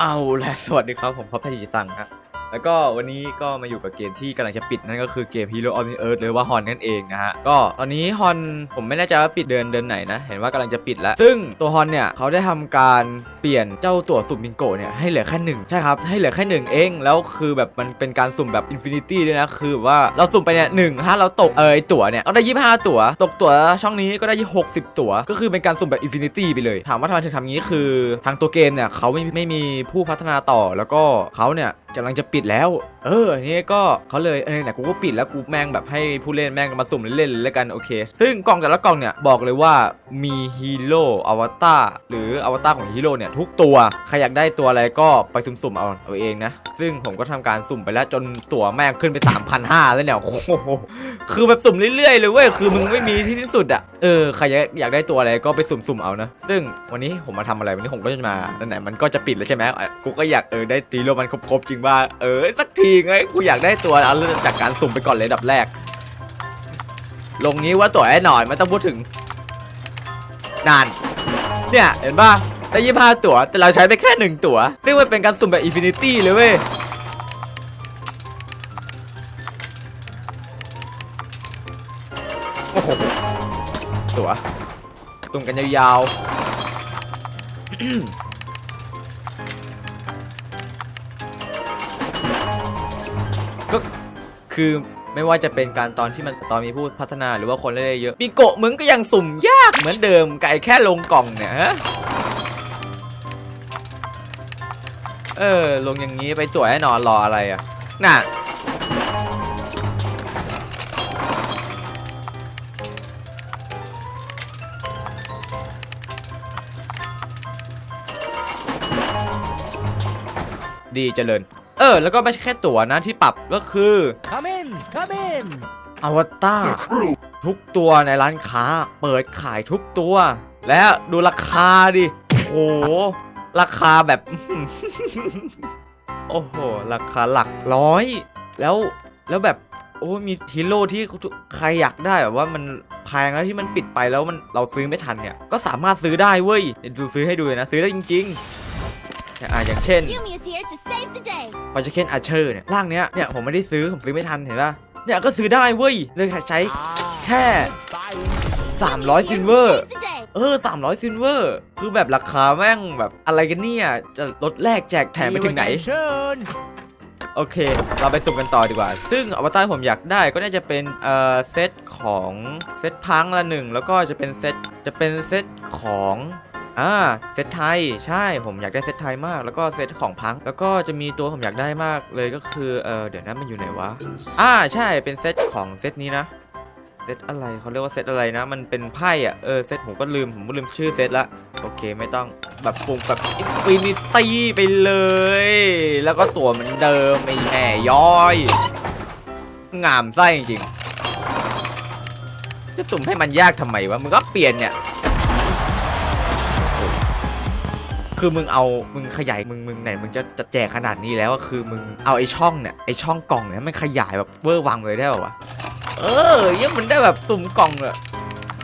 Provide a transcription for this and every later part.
เอาและสวัสดีครับผมพบทัจิตสังฮะ แล้วก็วันนี้ก็มาอยู่กับเกมที่กำลังจะปิดนั่นก็คือเกม Hero of the Earth หรือว่าฮอนนั่นเองนะฮะ ก็ตอนนี้ฮอนผมไม่แน่ใจว่าปิดเดือนเดือนไหนนะ เห็นว่ากำลังจะปิดแล้ว ซึ่งตัวฮอนเนี่ยเขาได้ทำการเปลี่ยนเจ้าตั๋วสุ่มบิงโกเนี่ยให้เหลือแค่หนึ่งใช่ครับ ให้เหลือแค่หนึ่งเอง แล้วคือแบบมันเป็นการสุ่มแบบอินฟินิตี้ด้วยนะ คือว่าเราสุ่มไปเนี่ยหนึ่งถ้าเราตกเออไอตั๋วเนี่ยเราได้ยี่ห้าตั๋ว ตกตั๋วช่องนี้ก็ได้ยี่หกสิบตั๋ว ก็คือเป็นการสุ่มแบบอินฟินิตี้ไปเลย ถามว่าทำไมถึงทำงี้คือ ทางตัวเกมเนี่ยเขาไม่ไม่มีผู้พัฒนาต่อแล้วก็เขาเนี่ยกำลังจะปิดแล้ว เออนนี้ก็เขาเลยเออไหนกูก็ปิดแล้วกูแม่งแบบให้ผู้เล่นแม่งมาสุ่มเล่นๆแล้วกันโอเค ซึ่งกล่องแต่ละกล่องเนี่ยบอกเลยว่ามีฮีโร่อวตารหรืออวตารของฮีโร่เนี่ยทุกตัวใครอยากได้ตัวอะไรก็ไปสุ่มๆเอาเอาเองนะ ซึ่งผมก็ทำการสุ่มไปแล้วจนตัวแม่งขึ้นไป3,500แล้วเนี่ยโอ้โหคือแบบสุ่มเรื่อยๆเลยเว้ยคือมึงไม่มีที่สิ้นสุดอะเออใครอยากอยากได้ตัวอะไรก็ไปสุ่มๆเอานะ ซึ่งวันนี้ผมมาทำอะไรวันนี้ผมก็จะมานั่นแหละมันก็จะปิดแล้วใช่ไหมกูก็อยากเออได้ตีโรมันครบๆจริงว่าเออสักทีไงกูอยากได้ตัวเอาเริ่มจากการสุ่มไปก่อนเลยดับแรก ลงนี้ว่าตัวแน่นอนไม่ต้องพูดถึงนาน เนี่ยเห็นป่ะได้ยี่ห้าตัว แต่เราใช้ไปแค่หนึ่งตัว ซึ่งมันเป็นการสุ่มแบบอินฟินิตี้เลยเว้ยโอ้โหตัวตุ่มกันยาวๆ คือไม่ว่าจะเป็นการตอนที่มันตอนมีผู้พัฒนาหรือว่าคนเล่นเยอะปีโกะมึงก็ยังสุ่มยากเหมือนเดิมไก่แค่ลงกล่องเนี่ยฮะเออ ลงอย่างนี้ไปตัวแน่นอนรออะไรอะ น่ะ ดีเจริญ เออ แล้วก็ไม่ใช่แค่ตั๋วนะที่ปรับก็คือ Come in, come in. อวตารทุกตัวในร้านค้า เปิดขายทุกตัว และดูราคาดิ โอ้โห ราคาแบบ โอ้โห ราคาหลักร้อย แล้วแล้วแบบ โอ้มีฮีโร่ที่ใครอยากได้แบบว่ามันแพงแล้วที่มันปิดไปแล้วมันเราซื้อไม่ทันเนี่ย ก็สามารถซื้อได้เว้ยเดี๋ยวดูซื้อให้ดูเลยนะ ซื้อได้จริง ๆ เนี่ยอะอย่างเช่น Yumi is here to save the day. พอจะเคนอาเชอร์เนี่ยร่างเนี้ยเนี่ยผมไม่ได้ซื้อผมซื้อไม่ทันเห็นป่ะเนี่ยก็ซื้อได้เว้ยเลยใช้แค่ Yumi 300 is ซิ here ล to เวอร์ save the day. เออ 300 ซิลเวอร์ คือแบบราคาแม่งแบบอะไรกันเนี่ย จะลดแลกแจกแถมไปถึงไหน Attention. โอเค เราไปสุ่มกันต่อดีกว่า ซึ่งอวตารที่ผมอยากได้ก็น่าจะเป็นเอ่อเซตของเซตพังละหนึ่ง แล้วก็จะเป็นเซตจะเป็นเซตของ อ่าเซตไทยใช่ผมอยากได้เซตไทยมาก แล้วก็เซตของพัง แล้วก็จะมีตัวผมอยากได้มากเลยก็คือเออเดี๋ยวนะมันอยู่ไหนวะอ่าใช่เป็นเซตของเซตนี้นะเซตอะไรเขาเรียกว่าเซตอะไรนะ มันเป็นไพ่อะเออเซตผมก็ลืมผมก็ลืมชื่อเซตละโอเคไม่ต้องแบบปุ่มแบบอินฟินิตี้ไปเลย แล้วก็ตัวเหมือนเดิมไอ้แห่ย้อย งามไส้จริงจะสุ่มให้มันยากทำไมวะมึงก็เปลี่ยนเนี่ย คือมึงเอามึงขยายมึงมึงไหนมึงจะจะแจกขนาดนี้แล้วอะคือมึงเอาไอ้ช่องเนี่ยไอ้ช่องกล่องเนี่ยมันขยายแบบเวอร์วังเลยได้ป่าวะเออยังมันได้แบบสุ่มกล่องเลย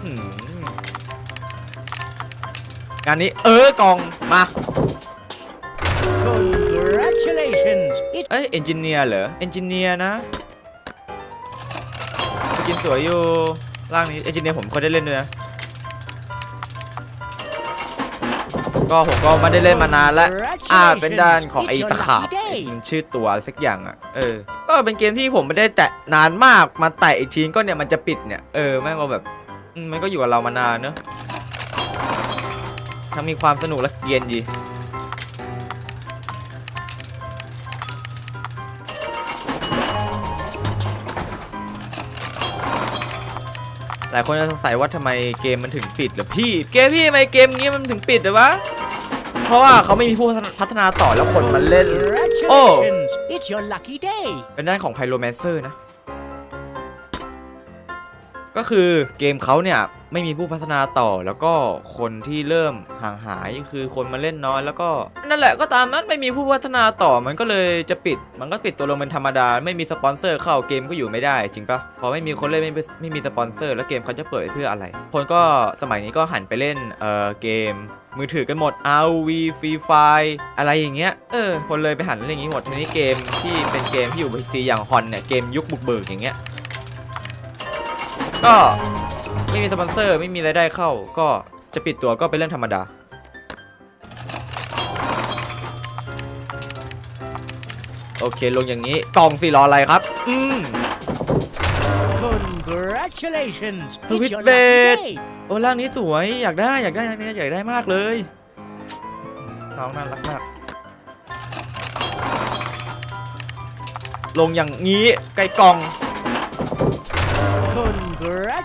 หืมงานนี้เออกล่องมา Congratulations. It เอ้ยเอนจิเนียร์เหรอเอนจิเนียร์นะสกินสวยอยู่ร่างนี้เอนจิเนียร์ผมเคยได้เล่นด้วยนะ ก็ผมก็ไม่ได้เล่นมานานแล้วอ่าเป็นด้านของไอ้ตะขาบมันชื่อตัวอะไรสักอย่างอะ เออ ก็เป็นเกมที่ผมไม่ได้แตะนานมากมาแตะอีกทีก็เนี่ยมันจะปิดเนี่ย เออแม่งก็แบบอืมมันก็อยู่กับเรามานานเนอะทั้งมีความสนุกและเกรียนดี หลายคนจะสงสัยว่าทำไมเกมมันถึงปิดเหรอพี่ เกมพี่ทำไมเกมนี้มันถึงปิดเลยวะ เพราะว่าเขาไม่มีผู้พัฒนาต่อแล้วคนมันเล่น Congratulations. It's your lucky day. เป็นด้านของไพโรแมนเซอร์นะ ก็คือเกมเขาเนี่ยไม่มีผู้พัฒนาต่อแล้วก็คนที่เริ่มห่างหายคือคนมาเล่นน้อยแล้วก็นั่นแหละก็ตามนั้นไม่มีผู้พัฒนาต่อมันก็เลยจะปิด มันก็ปิดตัวลงเป็นธรรมดา ไม่มีสปอนเซอร์เข้าเกมก็อยู่ไม่ได้จริงปะพอไม่มีคนเล่นไม่มีไม่มีสปอนเซอร์แล้วเกมเขาจะเปิดเพื่ออะไร คนก็สมัยนี้ก็หันไปเล่นเอ่อเกมมือถือกันหมด RV Free Fire อะไรอย่างเงี้ย เออ คนเลยไปหันเล่องงี้หมด ทีนี้เกมที่เป็นเกมที่อยู่บนซีอย่างฮอนเนี่ย เกมยุคบุกเบิกอย่างเงี้ย ก็ไม่มีสปอนเซอร์ไม่มีรายได้เข้า ก็จะปิดตัวก็เป็นเรื่องธรรมดา โอเคลงอย่างนี้กล่องสี่รออะไรครับ อืม Congratulations! It's Sweet your bed. lucky day. โอ้ร่างนี้สวยอยากได้อยากได้อันนี้อยากได้มากเลย น้องน่ารักมาก ลงอย่างนี้ไกลกล่อง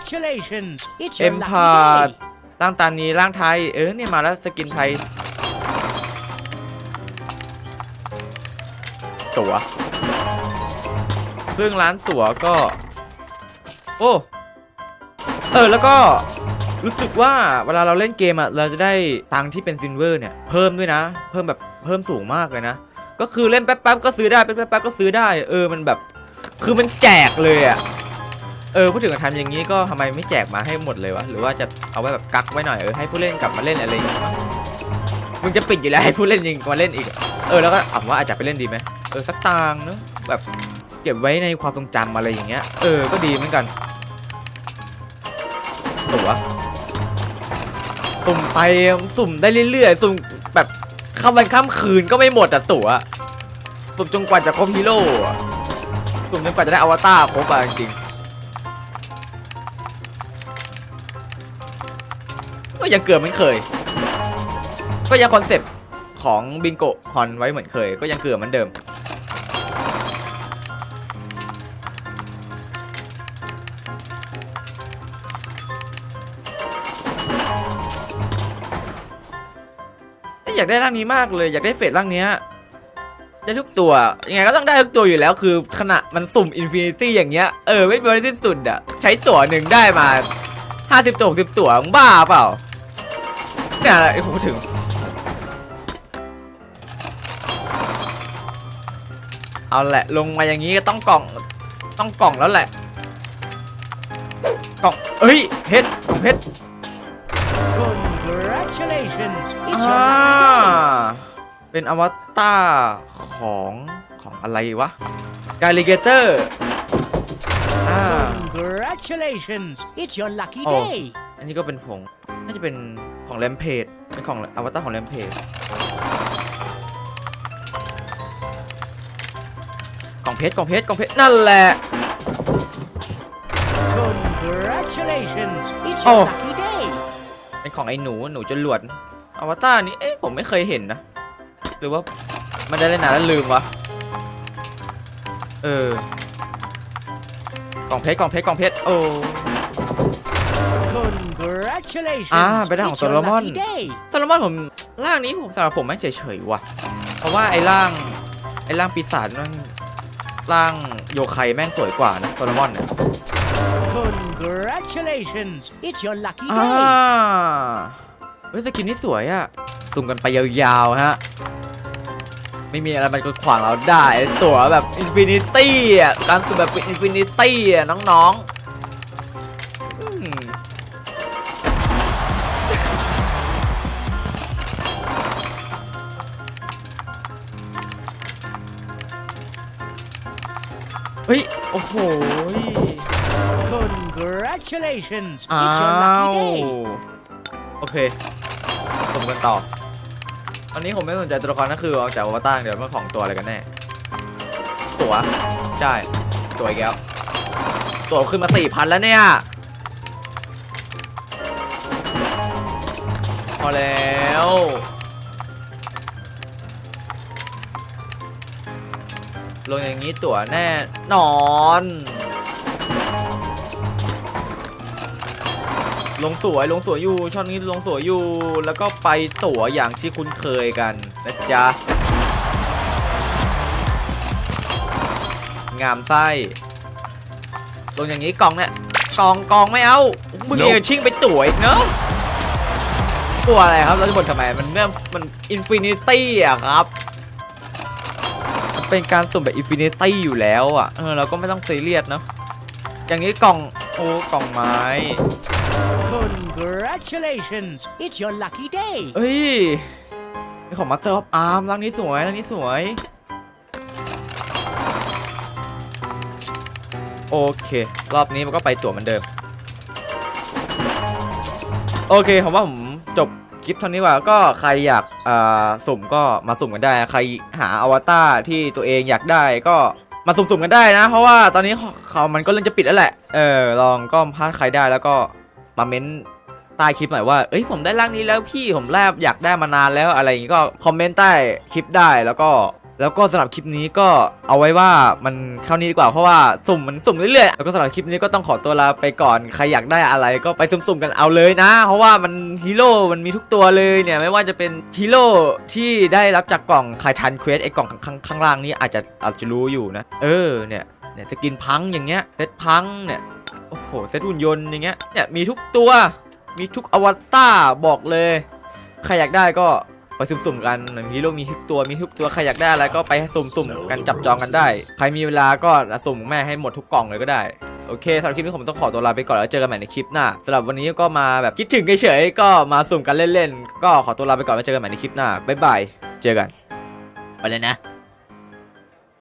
Congratulations! It's เอ็ your ม lucky พาด day. ร่างตานีร่างไทย เออเนี่ยมาแล้วสกินไทย ตั๋ว ซึ่งร้านตั๋วก็ โอ้ เออ แล้วก็รู้สึกว่าเวลาเราเล่นเกมอะ เราจะได้ตังค์ที่เป็นซิลเวอร์เนี่ย เพิ่มด้วยนะ เพิ่มแบบเพิ่มสูงมากเลยนะ ก็คือเล่นแป๊บๆก็ซื้อได้แป๊บๆก็ซื้อได้ เออ มันแบบ คือมันแจกเลยอะ เออพูดถึงการทำอย่างนี้ก็ทำไมไม่แจกมาให้หมดเลยวะหรือว่าจะเอาไว้แบบกักไว้หน่อยเออให้ผู้เล่นกลับมาเล่นอะไรอย่างเงี้ยมึงจะปิดอยู่แล้วให้ผู้เล่นยิงมาเล่นอีก เออแล้วก็อ่ว่าอาจจะไปเล่นดีไหมเออสักตางเนอะแบบเก็บไว้ในความทรงจำอะไรอย่างเงี้ยเออก็ดีเหมือนกันตัวสุ่มไปสุ่มได้เรื่อยๆสุ่มแบบข้ามวันข้ามคืนก็ไม่หมดอะตัวสุ่มจนกว่าจะครบฮีโร่สุ่มจนกว่าจะได้อวตารครบอะจริงๆ ยังเกือเหมันเคย ก็ยังคอนเซปต์ของบิงโกฮอนไว้เหมือนเคย ก็ยังเกือเหมือนเดิมอ้ยอยากได้ร่างนี้มากเลย อยากได้เฟสร่างเนี้ยได้ทุกตัว ยังไงก็ต้องได้ทุกตัวอยู่แล้ว คือขณะมันสุ่มอินฟินิตี้อย่างเงี้ย เออ ไม่มีวันสิ้นสุดอะ ใช้ตัวหนึ่งได้มา 50 ตัว 60 ตัวบ้าเปล่า เนี่ยไอ้ผมถึง เอาแหละลงมาอย่างนี้ก็ต้องกล่องต้องกล่องแล้วแหละ กล่องเอ้ยเพชรกล่องเพชร Congratulations! It's อ่า your lucky เป็นอวตารของของอะไรวะกาลิเกเตอร์อ่า day. Congratulations! It's your lucky Oh. day. อันนี้ก็เป็นผงน่าจะเป็น ของแรมเพจเป็นของอวตารของแรมเพจกล่องเพชรกล่องเพชรกล่องเพชรนั่นแหละ Congratulations! It's Oh. your lucky day. เป็นของไอ้หนูหนูจรวดอวตารนี้เอ๊ะผมไม่เคยเห็นนะ หรือว่ามันได้เล่นนานแล้วลืมวะเออกล่องเพชรกล่องเพชรกล่องเพชรโอ้ Congratulations! อ่าไปได้ของ It's your Solomon lucky day. โซโลมอนผมร่างนี้ผมสำหรับผมไม่งเฉยๆว่ะ เพราะว่าไอ้ร่างไอ้ร่างปีศาจนั่นร่างโยไคแม่งสวยกว่านะโซโลมอนเนี่ย Congratulations! It's your lucky อ่า day. เฮ้ยสกินนี่สวยอะสุ่มกันไปยาวๆฮะไม่มีอะไรมันก็ขวางเราได้ไอ้ตั๋วแบบอินฟินิตี้อะการสุ่มแบบอินฟินิตี้อะน้องๆ ฮ้ย โอ้โห Congratulations! อ้า It's your ว lucky day. โอเคผมกันต่ออันนี้ผมไม่สนใจตัวละครนั่นคือเอาจากอวตารเดี๋ยวมันของตัวอะไรกันแน่ ตัวใช่ตัวอีกแล้วตัวขึ้นมาสี่พันแล้วเนี่ย พอแล้ว ลงอย่างนี้ตั๋วแน่นอน ลงสวยลงสวยอยู่ช่องนี้ลงสวยอยู่ แล้วก็ไปตั๋วอย่างที่คุ้นเคยกันนะจ๊ะ งามไส้ ลงอย่างนี้กล่องเนี่ยกล่องกล่องไม่เอา มึงเองชิงไปตั๋วอีกเนอะตัวอะไรครับ เราจะบ่นทำไม มันเนื่อมันอินฟินิตี้อะครับมัน เป็นการสุ่มแบบอินฟินิตี้อยู่แล้วอะเออเราก็ไม่ต้องซีเรียสเนาะอย่างนี้กล่องโอ้กล่องไม้ Congratulations! It's your lucky day. เอ้ยนี่ของมาสเตอร์ออฟอาร์มร่างนี้สวยร่างนี้สวย โอเค รอบนี้มันก็ไปตัวเหมือนเดิม โอเคผมว่าผมจบ คลิปเท่านี้ว่าก็ใครอยากสุ่มก็มาสุ่มกันได้ ใครหาอวตารที่ตัวเองอยากได้ก็มาสุ่มๆกันได้นะ เพราะว่าตอนนี้เขาเขามันก็เริ่มจะปิดแล้วแหละ เออ ลองก็พลาดใครได้แล้วก็มาเม้นใต้คลิปหน่อยว่า เอ้ยผมได้ร่างนี้แล้วพี่ผมแลบอยากได้มานานแล้วอะไรอย่างงี้ก็คอมเมนต์ใต้คลิปได้แล้วก็ แล้วก็สำหรับคลิปนี้ก็เอาไว้ว่ามันเท่านี้ดีกว่าเพราะว่าสุ่มมันสุ่มเรื่อยๆแล้วก็สำหรับคลิปนี้ก็ต้องขอตัวลาไปก่อนใครอยากได้อะไรก็ไปสุ่มๆกันเอาเลยนะ เพราะว่ามันฮีโร่มันมีทุกตัวเลยเนี่ยไม่ว่าจะเป็นฮีโร่ที่ได้รับจากกล่องใครทันเควสไอ้กล่องข้างข้างล่างนี้อาจจะอาจจะรู้อยู่นะ เออเนี่ยเนี่ยสกินพังอย่างเงี้ยเซตพังเนี่ยโอ้โหเซตหุ่นยนต์อย่างเงี้ยเนี่ยมีทุกตัวมีทุกอวตารบอกเลย ใครอยากได้ก็ ไปสุ่มๆกันมีโลมีทุกตัวมีทุกตัวใครอยากได้อะไรก็ไปสุ่มๆกันจับจองกันได้ ใครมีเวลาก็สุ่มแม่ให้หมดทุกกล่องเลยก็ได้โอเคสำหรับคลิปนี้ผมต้องขอตัวลาไปก่อนแล้วเจอกันใหม่ในคลิปหน้าสำหรับวันนี้ก็มาแบบคิดถึงเฉยๆก็มาสุ่มกันเล่นๆก็ขอตัวลาไปก่อนแล้วเจอกันใหม่ในคลิปหน้าบ๊ายบายเจอกันไปเลยนะ